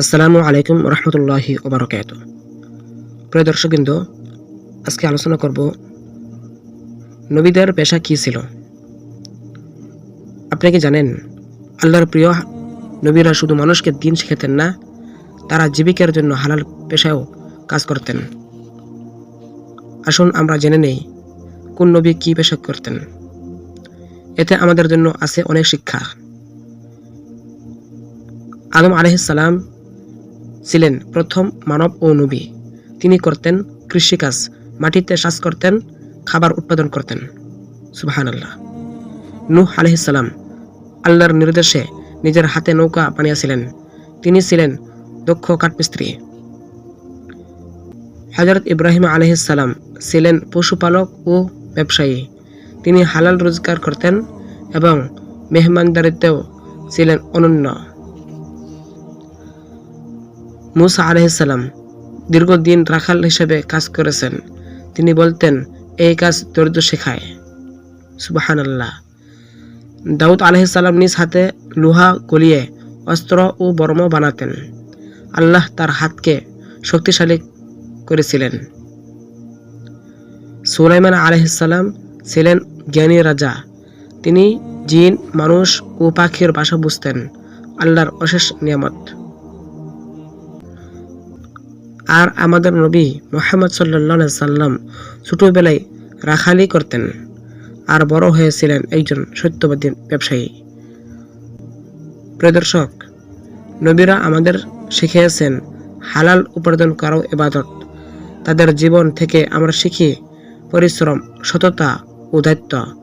আসসালামু আলাইকুম রহমতুল্লাহি ওবরকাত। প্রিয় দর্শকবৃন্দ, আজকে আলোচনা করব নবীদের পেশা কী ছিল? আপনি কি জানেন, আল্লাহর প্রিয় নবীরা শুধু মানুষকে দিন শেখাতেন না, তারা জীবিকার জন্য হালাল পেশায়ও কাজ করতেন। আসুন আমরা জেনে নেই, কোন নবী কী পেশা করতেন। এতে আমাদের জন্য আছে অনেক শিক্ষা। আদম আলহিসাল্লাম ছিলেন প্রথম মানব ও নবী। তিনি করতেন কৃষিকাজ, মাটিতে চাষ করতেন, খাবার উৎপাদন করতেন। সুবাহান আল্লাহ নূহ আলহিসাল্লাম আল্লাহর নির্দেশে নিজের হাতে নৌকা বানিয়েছিলেন। তিনি ছিলেন দক্ষ কাঠমিস্ত্রি। হজরত ইব্রাহিম আলহিসাল্লাম ছিলেন পশুপালক ও ব্যবসায়ী। তিনি হালাল রোজগার করতেন এবং মেহমানদারিতেও ছিলেন অনন্য। মুসা আলহিসাল্লাম দীর্ঘদিন রাখাল হিসেবে কাজ করেছেন। তিনি বলতেন, এই কাজ দরিদ্র শেখায়। সুবাহান আল্লাহ দাউদ আলহিসাল্লাম নিজ হাতে লোহা গলিয়ে অস্ত্র ও বর্ম বানাতেন। আল্লাহ তার হাতকে শক্তিশালী করেছিলেন। সুলাইমান আলহিসাল্লাম ছিলেন জ্ঞানী রাজা। তিনি জিন, মানুষ ও পাখির বাসা বুঝতেন। আল্লাহর অশেষ নিয়ামত। আর আমাদের নবী মোহাম্মদ সাল্লা সাল্লাম ছোটবেলায় রাখালি করতেন আর বড় হয়েছিলেন একজন সত্যবাদী ব্যবসায়ী। প্রদর্শক নবীরা আমাদের শিখিয়েছেন, হালাল উপার্জন করাও এবাদত তাদের জীবন থেকে আমরা শিখি পরিশ্রম, সততা ও দায়িত্ব।